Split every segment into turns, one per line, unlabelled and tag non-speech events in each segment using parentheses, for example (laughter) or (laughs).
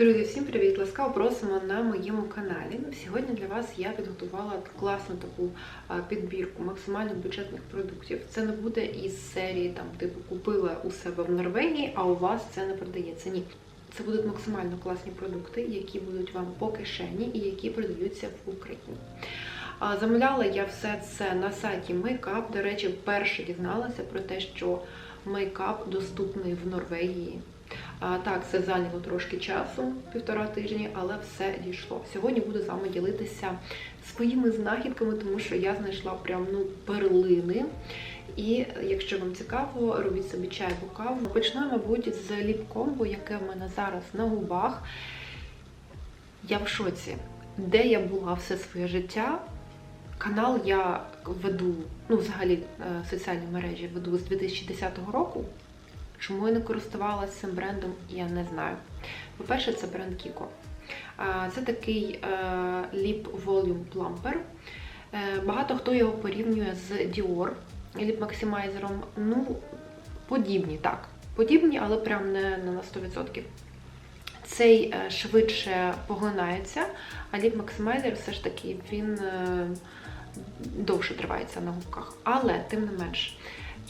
Друзі, всім привіт! Ласкаво просимо на моєму каналі. Сьогодні для вас я підготувала класну таку підбірку максимально бюджетних продуктів. Це не буде із серії там, типу купила у себе в Норвегії, а у вас це не продається. Ні. Це будуть максимально класні продукти, які будуть вам по кишені і які продаються в Україні. Замовляла я все це на сайті Makeup. До речі, вперше дізналася про те, що мейкап доступний в Норвегії. Так, це зайняло трошки часу, півтора тижні, але все дійшло. Сьогодні буду з вами ділитися своїми знахідками, тому що я знайшла прям ну перлини. І якщо вам цікаво, робіть собі чай або каву. Почну, мабуть, з ліп-комбо, яке в мене зараз на губах. Я в шоці. Де я була все своє життя? Канал я веду, ну, взагалі, е, соціальні мережі веду з 2010 року. Чому я не користувалася цим брендом, я не знаю. По-перше, це бренд Kiko. Це такий е, Lip Volume Plumper. Е, Багато хто його порівнює з Dior Lip Maximizer. Ну, подібні, так. Подібні, але прям не на 100%. Цей е, швидше поглинається, а Lip Maximizer все ж таки він довше тривається на губках. Але, тим не менш,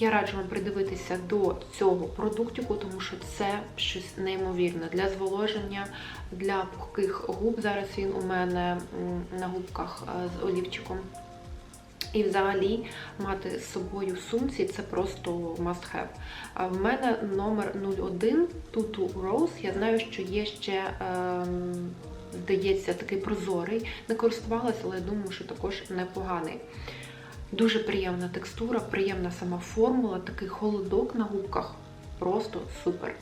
я раджу вам придивитися до цього продуктику, тому що це щось неймовірне для зволоження, для пухких губ. Зараз він у мене на губках з олівчиком. І взагалі мати з собою сумці це просто must have. А в мене номер 01 Tutu Rose. Я знаю, що є ще, ем, здається, такий прозорий. Не користувалася, але я думаю, що також непоганий. Дуже приємна текстура, приємна сама формула, такий холодок на губках. Просто супер.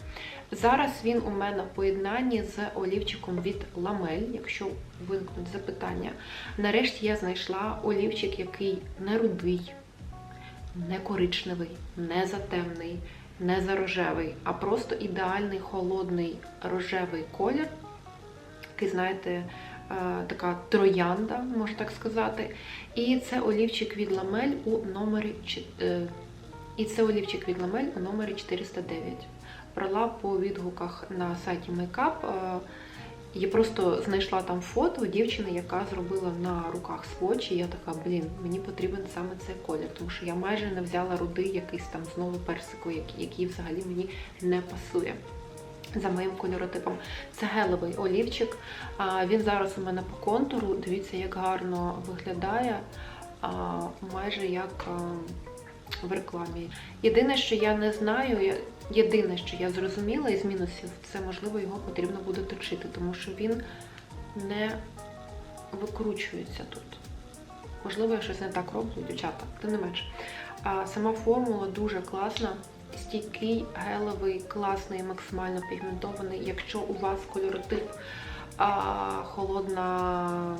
Зараз він у мене в поєднанні з олівчиком від Ламель, якщо виникнуть запитання. Нарешті я знайшла олівчик, який не рудий, не коричневий, не затемний, не зарожевий, а просто ідеальний холодний рожевий колір, який, знаєте, така троянда, можна так сказати. І це олівчик від ламель у номері е, і це олівчик від ламель у номері 409. Брала по відгуках на сайті Makeup. Я просто знайшла там фото дівчини, яка зробила на руках свочі. Я така, блін, мені потрібен саме цей колір, тому що я майже не взяла руди якийсь там знову персику, який, який взагалі мені не пасує за моїм кольоротипом. Це гелевий олівчик. Він зараз у мене по контуру. Дивіться, як гарно виглядає, майже як в рекламі. Єдине, що я не знаю, єдине, що я зрозуміла із мінусів, це можливо його потрібно буде точити, тому що він не викручується тут. Можливо, я щось не так роблю, дівчата, тим не менше. А сама формула дуже класна стійкий, гелевий, класний, максимально пігментований. Якщо у вас кольоротип а, холодна.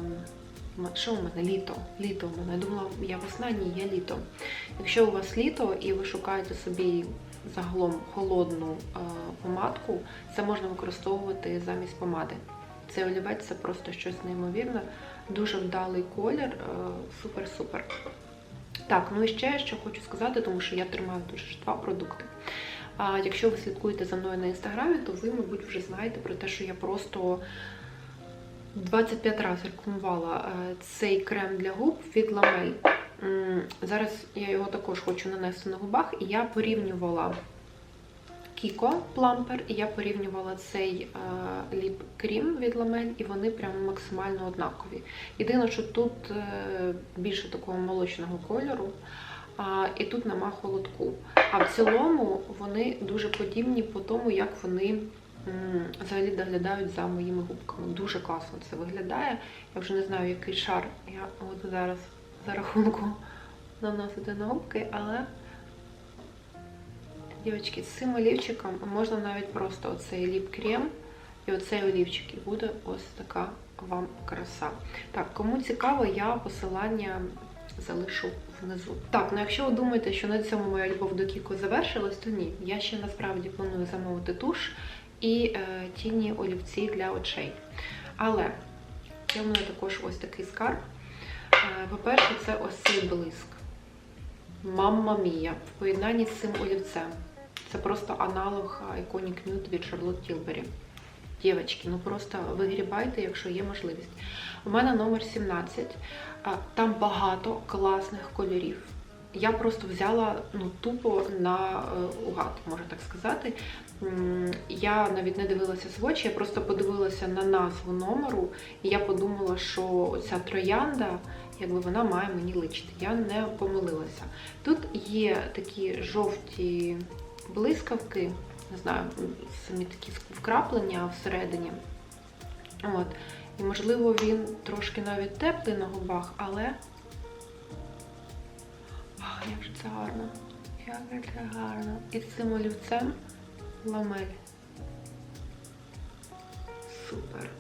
Що у мене? Літо. Літо у мене. Я думала, я весна, ні, я літо. Якщо у вас літо і ви шукаєте собі загалом холодну е, помадку, це можна використовувати замість помади. Цей олівець це просто щось неймовірне, дуже вдалий колір, супер-супер. Так, ну і ще що хочу сказати, тому що я тримаю дуже ж два продукти. А якщо ви слідкуєте за мною на інстаграмі, то ви, мабуть, вже знаєте про те, що я просто 25 разів рекламувала е, цей крем для губ від Lamel. Зараз я його також хочу нанести на губах, і я порівнювала Kiko Plumper, і я порівнювала цей ліп-крім від Lamel, і вони прямо максимально однакові. Єдине, що тут е, більше такого молочного кольору, і тут нема холодку. А в цілому вони дуже подібні по тому, як вони взагалі доглядають за моїми губками. Дуже класно це виглядає. Я вже не знаю, який шар я от зараз за рахунку наносити на губки, але. Дівчатки, з цим олівчиком можна навіть просто оцей ліп-крем і оцей олівчик, і буде ось така вам краса. Так, кому цікаво, я посилання залишу внизу. Так, ну якщо ви думаєте, що на цьому моя любов до Кіко завершилась, то ні. Я ще насправді планую замовити туш і е, тіні олівці для очей. Але є в мене також ось такий скарб. Е, По-перше, це ось цей блиск. Мамма мія в поєднанні з цим олівцем. Це просто аналог Iconic Nude від Charlotte Tilbury. Дівчатки, ну просто вигрібайте, якщо є можливість. У мене номер 17. Там багато класних кольорів. Я просто взяла ну, тупо на е, угад, можна так сказати. Я навіть не дивилася свочі, я просто подивилася на назву номеру, і я подумала, що ця троянда, якби вона має мені личити. Я не помилилася. Тут є такі жовті блискавки, не знаю, самі такі вкраплення всередині. От. І можливо він трошки навіть теплий на губах, але. Ах, як же це гарно. Як же це гарно. І цим олівцем ламель. Супер.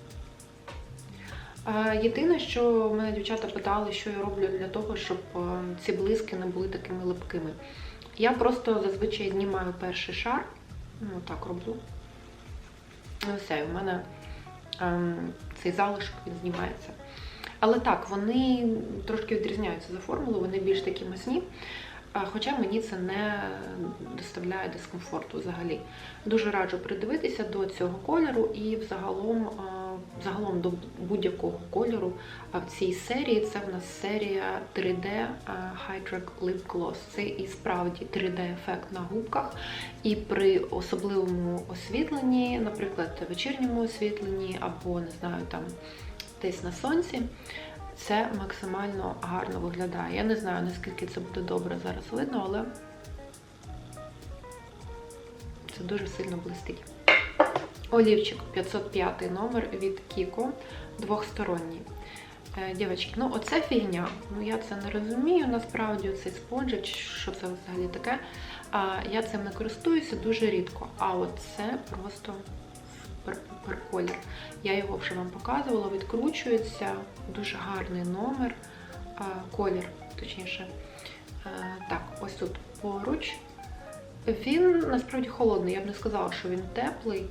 Єдине, що мене дівчата питали, що я роблю для того, щоб е, ці блиски не були такими липкими. Я просто зазвичай знімаю перший шар, ну так роблю. І все, у мене ем, цей залишок він знімається. Але так, вони трошки відрізняються за формулою, вони більш такі масні. Хоча мені це не доставляє дискомфорту взагалі. Дуже раджу придивитися до цього кольору і взагалом, а, взагалом до будь-якого кольору а в цій серії. Це в нас серія 3D а, Hydra Lip Gloss. Це і справді 3D-ефект на губках. І при особливому освітленні, наприклад, вечірньому освітленні або, не знаю, там десь на сонці, це максимально гарно виглядає. Я не знаю, наскільки це буде добре зараз видно, але це дуже сильно блистить. Олівчик 505 номер від Kiko, двохсторонній. Е, Дівчатки, ну оце фігня. Ну я це не розумію. Насправді цей спонжик, що це взагалі таке. А я цим не користуюся дуже рідко. А оце просто супер колір. Я його вже вам показувала, відкручується, дуже гарний номер, колір, точніше. А, Так, ось тут поруч. Він насправді холодний, я б не сказала, що він теплий.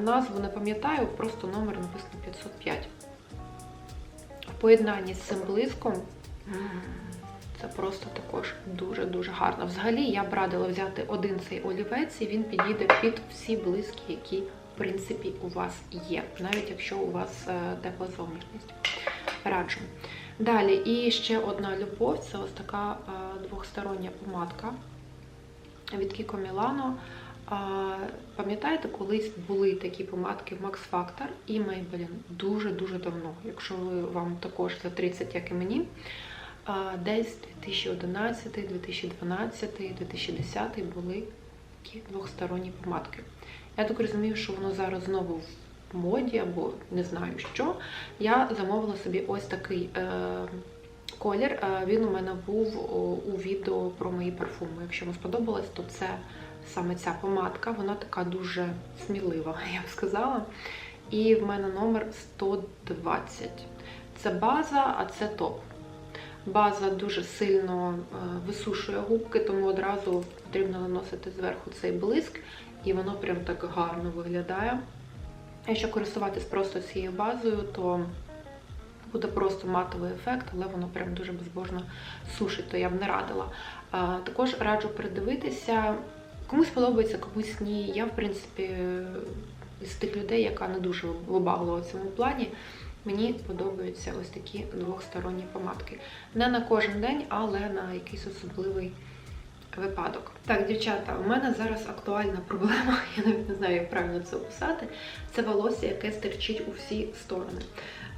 Назву не пам'ятаю, просто номер написано 505. В поєднанні з цим блиском це просто також дуже-дуже гарно. Взагалі я б радила взяти один цей олівець, і він підійде під всі блиски, які, в принципі, у вас є, навіть якщо у вас е, тепла зовнішність. Раджу. Далі, і ще одна любов це ось така е, двохстороння помадка від Kiko Milano. Пам'ятаєте, колись були такі помадки Max Factor і Maybelline дуже-дуже давно, якщо ви вам також за 30, як і мені. Десь 2011, 2012, 2010 були такі двохсторонні помадки. Я так розумію, що воно зараз знову в моді, або не знаю що. Я замовила собі ось такий е, колір. Е, Він у мене був у відео про мої парфуми. Якщо вам сподобалось, то це саме ця помадка. Вона така дуже смілива, (laughs) я б сказала. І в мене номер 120. Це база, а це топ. База дуже сильно е, висушує губки, тому одразу потрібно наносити зверху цей блиск, і воно прям так гарно виглядає. Якщо користуватись просто цією базою, то буде просто матовий ефект, але воно прям дуже безбожно сушить, то я б не радила. Також раджу придивитися. Комусь подобається, комусь ні. Я, в принципі, з тих людей, яка не дуже вибаглива в цьому плані. Мені подобаються ось такі двохсторонні помадки. Не на кожен день, але на якийсь особливий випадок. Так, дівчата, у мене зараз актуальна проблема, (laughs) я навіть не знаю, як правильно це описати. Це волосся, яке стирчить у всі сторони.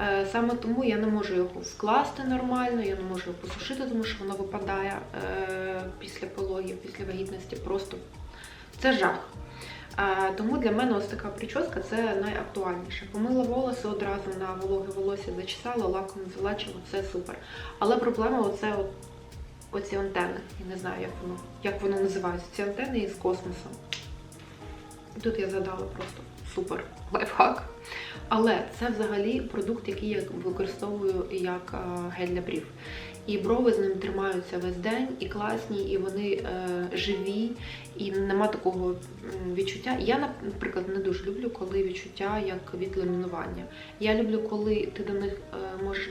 Е, Саме тому я не можу його вкласти нормально, я не можу його посушити, тому що воно випадає е, після пологів, після вагітності. Просто це жах. Тому для мене ось така прическа це найактуальніше. Помила волоси одразу на вологе волосся зачесала, лаком залечила, це супер. Але проблема оце от, оці антени. Я не знаю, як воно як воно називається. Ці антени із космосу. Тут я задала просто супер лайфхак. Але це взагалі продукт, який я використовую як гель для брів. І брови з ним тримаються весь день, і класні, і вони е, живі, і нема такого відчуття. Я, наприклад, не дуже люблю, коли відчуття як від ламінування. Я люблю, коли ти до них е, можеш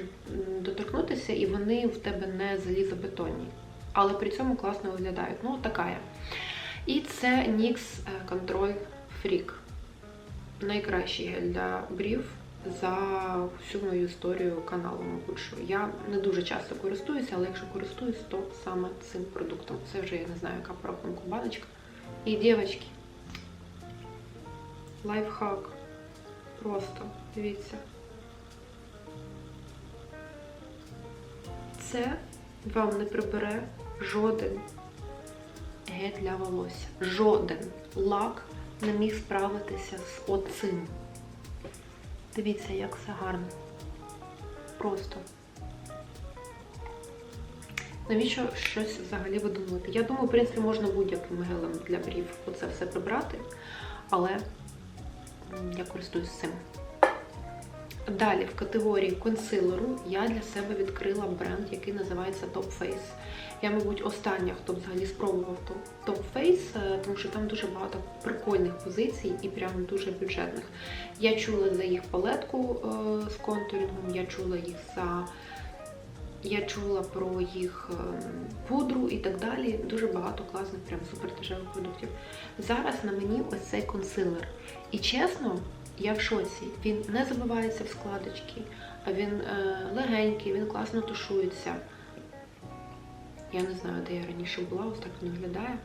доторкнутися, і вони в тебе не залізобетонні. Але при цьому класно виглядають. Ну, така я. І це NYX Control Freak. Найкращий гель для брів за всю мою історію каналу, мабуть, що я не дуже часто користуюся, але якщо користуюсь, то саме цим продуктом. Це вже я не знаю, яка по рахунку баночка. І дівчатки, лайфхак. Просто дивіться. Це вам не прибере жоден гель для волосся. Жоден лак не міг справитися з оцим. Дивіться, як все гарно. Просто. Навіщо щось взагалі видумувати? Я думаю, в принципі, можна будь-яким гелем для брів оце все прибрати, але я користуюсь цим. Далі в категорії консилеру я для себе відкрила бренд, який називається Top Face. Я, мабуть, остання, хто взагалі спробував то- Top Face, е, тому що там дуже багато прикольних позицій і прям дуже бюджетних. Я чула за їх палетку е, з контурінгом, я чула їх за. Я чула про їх е, пудру і так далі. Дуже багато класних, прям супер дешевих продуктів. Зараз на мені ось цей консилер. І чесно, я в шоці. Він не забивається в складочки, він е, легенький, він класно тушується. Я не знаю, де я раніше була, ось так він виглядає.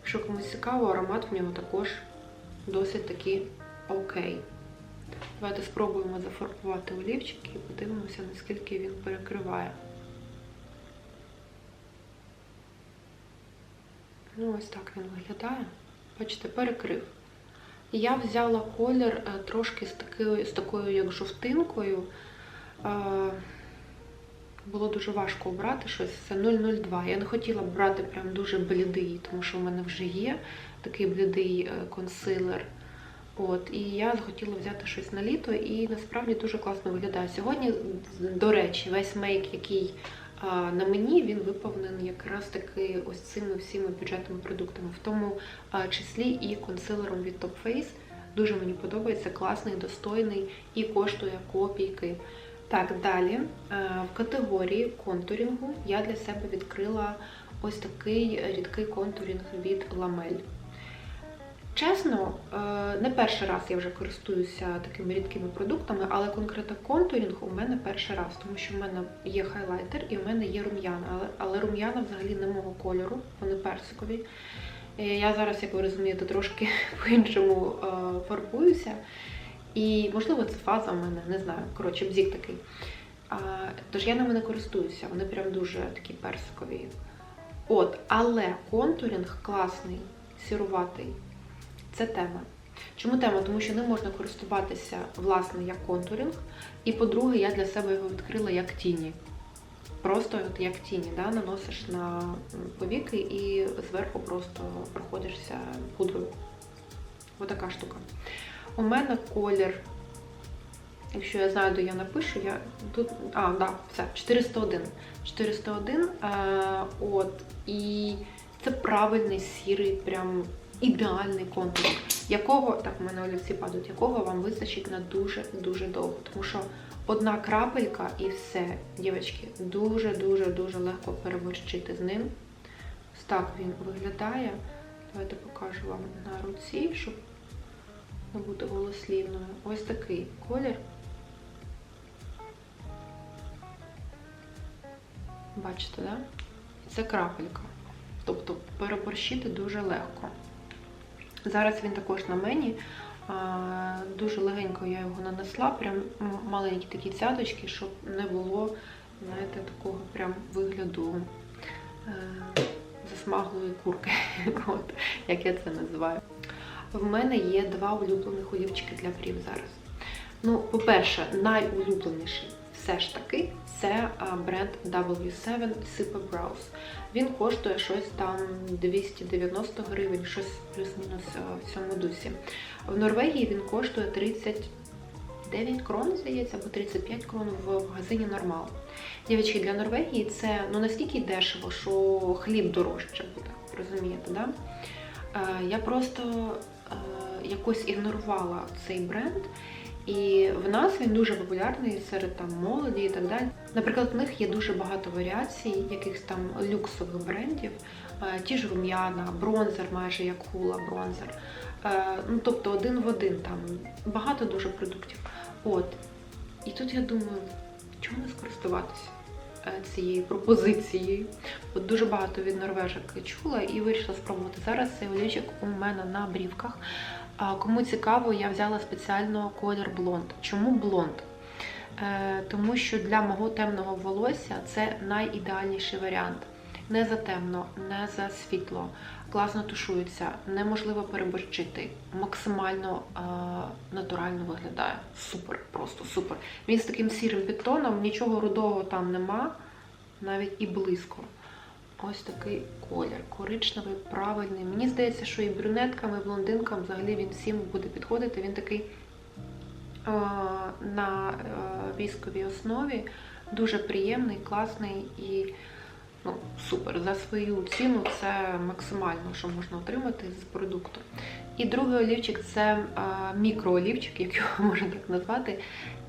Якщо комусь цікаво, аромат в нього також досить таки окей. Давайте спробуємо зафарбувати олівчики і подивимося, наскільки він перекриває. Ну, ось так він виглядає. Бачите, перекрив. Я взяла колір е, трошки з такою, з такою як жовтинкою. Було дуже важко обрати щось. Це 002. Я не хотіла б брати прям дуже блідий, тому що в мене вже є такий блідий е, консилер. От, і я захотіла взяти щось на літо, і насправді дуже класно виглядає. Сьогодні, до речі, весь мейк, який а, на мені, він виповнений якраз таки ось цими всіми бюджетними продуктами, в тому а, числі і консилером від Top Face. Дуже мені подобається, класний, достойний і коштує копійки. Так, далі е, в категорії контурінгу я для себе відкрила ось такий рідкий контурінг від Ламель. Чесно, е, не перший раз я вже користуюся такими рідкими продуктами, але конкретно контурінг у мене перший раз, тому що в мене є хайлайтер і в мене є рум'яна, але, але рум'яна взагалі не мого кольору, вони персикові. Е, Я зараз, як ви розумієте, трошки (laughs) по-іншому фарбуюся. І, можливо, це фаза в мене, не знаю. Коротше, бзік такий. А, тож я ними не користуюся, вони прям дуже такі персикові. От, але контурінг класний, сіруватий. Це тема. Чому тема? Тому що ним можна користуватися, власне, як контурінг. І по-друге, я для себе його відкрила як тіні. Просто от як тіні, да? наносиш на повіки і зверху просто проходишся пудрою. Отака штука. У мене колір, якщо я знаю, де я напишу, я тут. А, да, все, 401. 401. Е, от, і це правильний сірий, прям ідеальний контур, якого, так, в мене олівці падають, якого вам вистачить на дуже-дуже довго. Тому що одна крапелька і все, дівчатки, дуже-дуже-дуже легко переборщити з ним. Ось так він виглядає. Давайте покажу вам на руці, щоб не бути голослівною. Ось такий колір. Бачите, да? Це крапелька. Тобто переборщити дуже легко. Зараз він також на мені. Дуже легенько я його нанесла, прям маленькі такі цяточки, щоб не було, знаєте, такого прям вигляду е, засмаглої курки, (laughs) як я це називаю. В мене є два улюблених олівчики для брів зараз. Ну, по-перше, найулюбленіший все ж таки це бренд W7 Super Brows. Він коштує щось там 290 гривень, щось плюс-мінус в цьому дусі. В Норвегії він коштує 39 крон, здається, або 35 крон в магазині Нормал. Дівчатки, для Норвегії це ну настільки дешево, що хліб дорожче буде. Розумієте, да? Я просто якось ігнорувала цей бренд. І в нас він дуже популярний серед там молоді і так далі. Наприклад, в них є дуже багато варіацій, якихось там люксових брендів, Е, ті ж рум'яна, бронзер, майже як хула бронзер. Е, ну, тобто один в один, там багато дуже продуктів. От. І тут я думаю, чому не скористуватися е, цією пропозицією? От дуже багато від норвежок чула і вирішила спробувати. Зараз цей олівчик у мене на брівках. А Кому цікаво, я взяла спеціально колір блонд. Чому блонд? Е, Тому що для мого темного волосся це найідеальніший варіант. Не за темно, не за світло, класно тушується, неможливо переборчити, максимально е, натурально виглядає. Супер, просто супер. Він з таким сірим підтоном, нічого рудого там нема, навіть і близько. Ось такий колір, коричневий, правильний. Мені здається, що і брюнеткам, і блондинкам взагалі він всім буде підходити. Він такий е, на е, вісковій основі, дуже приємний, класний і ну, супер. За свою ціну це максимально, що можна отримати з продукту. І другий олівчик це е, мікроолівчик, як його (laughs) можна так назвати,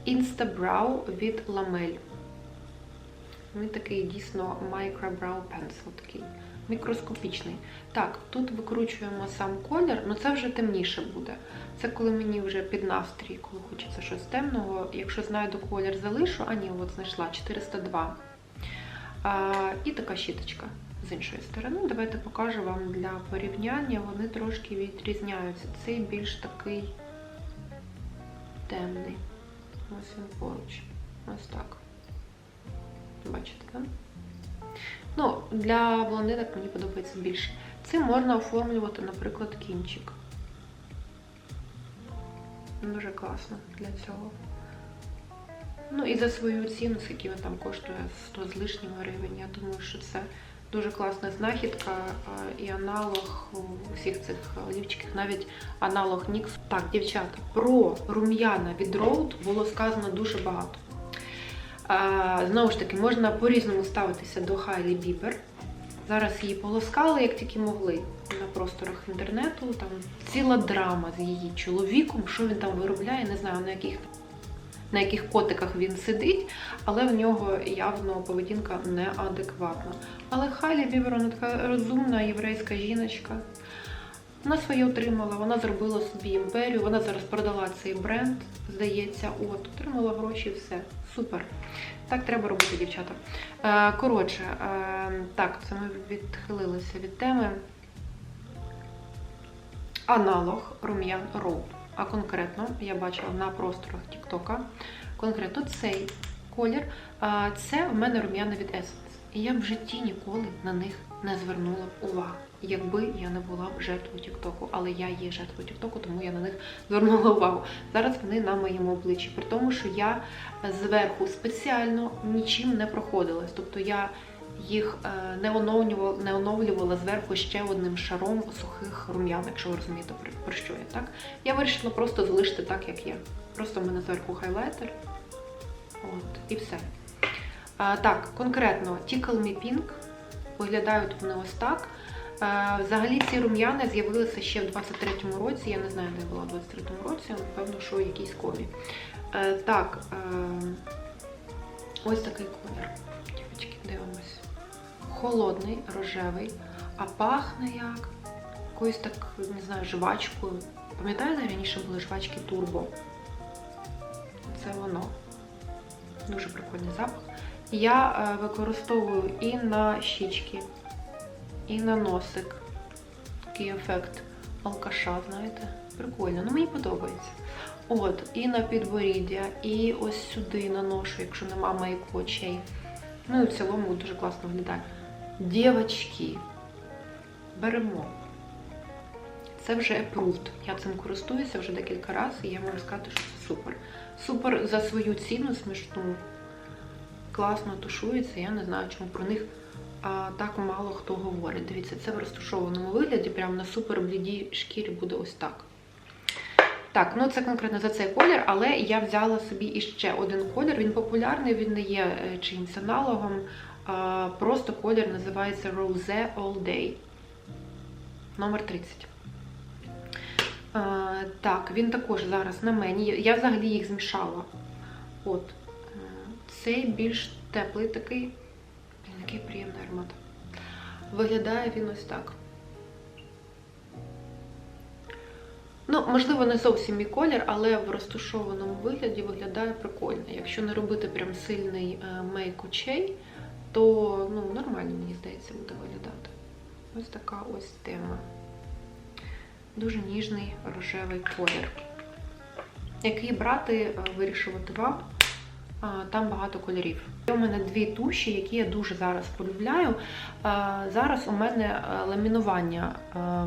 Instabrow від Lamel. Він такий дійсно microbrow pencil, такий мікроскопічний. Так, тут викручуємо сам колір, але це вже темніше буде. Це коли мені вже під настрій, коли хочеться щось темного. Якщо знайду колір, залишу, а ні, от знайшла 402. І така щіточка з іншої сторони. Давайте покажу вам для порівняння. Вони трошки відрізняються. Цей більш такий темний. Ось він поруч. Ось так. Бачите, так? Ну, для блондинок мені подобається більше. Цим можна оформлювати, наприклад, кінчик. Дуже класно для цього. Ну і за свою ціну, скільки він там коштує 100 з лишнім гривень, я думаю, що це дуже класна знахідка і аналог усіх цих олівчиків, навіть аналог NYX. Так, дівчата, про рум'яна від Rode було сказано дуже багато. Знову ж таки, можна по-різному ставитися до Хайлі Бібер. Зараз її полоскали, як тільки могли, на просторах інтернету. Там ціла драма з її чоловіком, що він там виробляє, не знаю, на яких на яких котиках він сидить, але в нього явно поведінка неадекватна. Але Хайлі Бібер, вона така розумна єврейська жіночка. Вона своє отримала, вона зробила собі імперію, вона зараз продала цей бренд, здається, от, отримала гроші, все. Супер. Так треба робити, дівчата. Е, коротше, е, так, це ми відхилилися від теми. Аналог рум'ян Road. А конкретно, я бачила на просторах Тіктока, конкретно цей колір, це в мене рум'яна від Essence. І я б в житті ніколи на них не звернула увагу, якби я не була б жертвою Тіктоку. Але я є жертвою Тіктоку, тому я на них звернула увагу. Зараз вони на моєму обличчі, при тому, що я зверху спеціально нічим не проходилась. Тобто я їх е, не оновлювала, не оновлювала зверху ще одним шаром сухих рум'ян, якщо ви розумієте, про що я так. Я вирішила просто залишити так, як є. Просто в мене зверху хайлайтер. От, і все. А, так, конкретно Tickle Me Pink. Виглядають вони ось так. А, взагалі ці рум'яни з'явилися ще в 23-му році. Я не знаю, де була в 23-му році, напевно, що якісь комі. А, так, а, ось такий колір. Дівчатки, дивимось. Холодний, рожевий, а пахне як якоюсь так, не знаю, жвачкою. Пам'ятаєте, раніше були жвачки турбо? Це воно. Дуже прикольний запах. Я е, використовую і на щічки, і на носик. Такий ефект алкаша, знаєте? Прикольно, ну мені подобається. От, і на підборіддя, і ось сюди наношу, якщо нема мейку очей. Ну і в цілому дуже класно виглядає. Дівочки, беремо. Це вже approved. Я цим користуюся вже декілька разів, і я можу сказати, що це супер. Супер за свою ціну смішну. Класно тушується, я не знаю, чому про них а, так мало хто говорить. Дивіться, це в розташованому вигляді, прямо на супер блідій шкірі буде ось так. Так, ну це конкретно за цей колір, але я взяла собі іще один колір. Він популярний, він не є е, чиїмсь аналогом. Просто колір називається Rose All Day. Номер 30. Так, він також зараз на мені. Я взагалі їх змішала. От. Цей більш теплий такий. Який приємний аромат. Виглядає він ось так. Ну, можливо, не зовсім мій колір, але в розташованому вигляді виглядає прикольно. Якщо не робити прям сильний е, мейк очей, то ну, нормально, мені здається, буде виглядати. Ось така ось тема. Дуже ніжний рожевий колір. Який брати, е, вирішувати вам. Там багато кольорів. У мене дві туші, які я дуже зараз полюбляю. Зараз у мене е, ламінування е,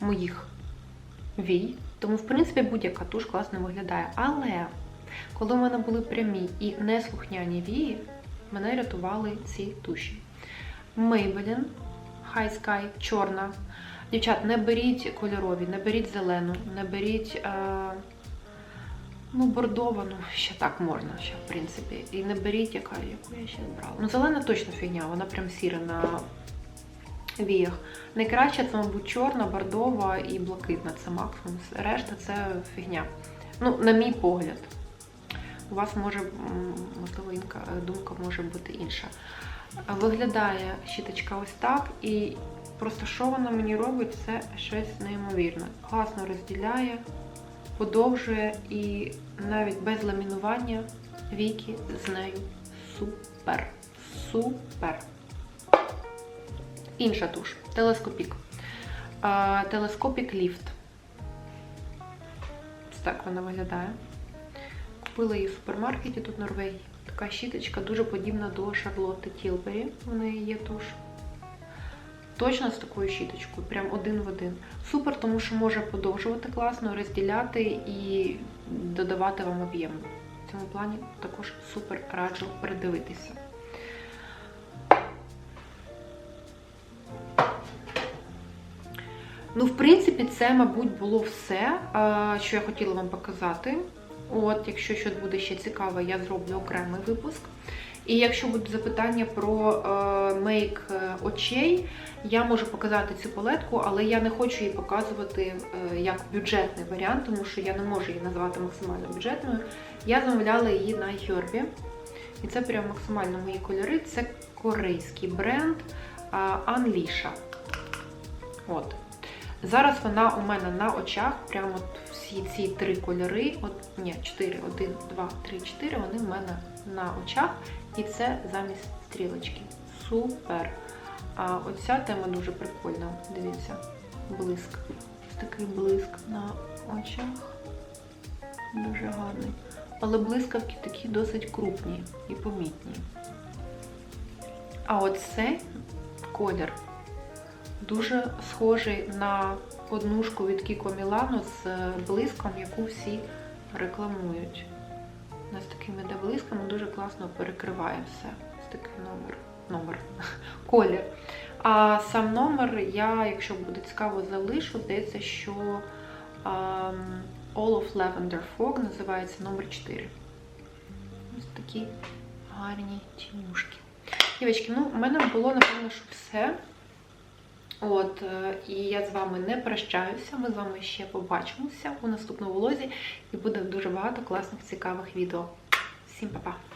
моїх вій, тому, в принципі, будь-яка туш класно виглядає. Але коли в мене були прямі і неслухняні вії, мене рятували ці туші. Maybelline High Sky чорна. Дівчат, не беріть кольорові, не беріть зелену, не беріть. Е, Ну, бордовану, ще так можна, ще, в принципі. І не беріть, яка, яку я ще брала. Ну, зелена точно фігня, вона прям сіра на віях. Найкраще це, мабуть, чорна, бордова і блакитна. Це максимум. Решта це фігня. Ну, на мій погляд. У вас може, можливо, інка, думка може бути інша. Виглядає щіточка ось так, і просто що вона мені робить, це щось неймовірне. Класно розділяє подовжує і навіть без ламінування віки з нею супер. Супер. Інша туш. Телескопік. Телескопік ліфт. Так вона виглядає. Купила її в супермаркеті тут в Норвегії. Така щіточка дуже подібна до Шарлотти Тілбері. В неї є туш. Точно з такою щіточкою, прям один в один. Супер, тому що може подовжувати класно, розділяти і додавати вам об'єму. В цьому плані також супер раджу передивитися. Ну, в принципі, це, мабуть, було все, що я хотіла вам показати. От, якщо щось буде ще цікаве, я зроблю окремий випуск. І якщо будуть запитання про е, мейк е, очей, я можу показати цю палетку, але я не хочу її показувати е, як бюджетний варіант, тому що я не можу її назвати максимально бюджетною. Я замовляла її на Хьорбі. І це прям максимально мої кольори. Це корейський бренд е, Unleasha. От. Зараз вона у мене на очах, прямо от всі ці три кольори, от, ні, 4, 1, 2, 3, 4, вони в мене на очах. І це замість стрілочки. Супер! А оця тема дуже прикольна. Дивіться, блиск. Ось такий блиск на очах. Дуже гарний. Але блискавки такі досить крупні і помітні. А оцей колір дуже схожий на однушку від Kiko Milano з блиском, яку всі рекламують. У нас такими де блисками дуже класно перекриває все. Ось такий номер. Номер. (laughs) Колір. А сам номер я, якщо буде цікаво, залишу. Здається, що um, All of Lavender Fog називається номер 4. Ось такі гарні тінюшки. Дівчатки, ну, в мене було, напевно, що все. От, е, і я з вами не прощаюся. Ми з вами ще побачимося у наступному влозі і буде дуже багато класних цікавих відео. Всім па-па!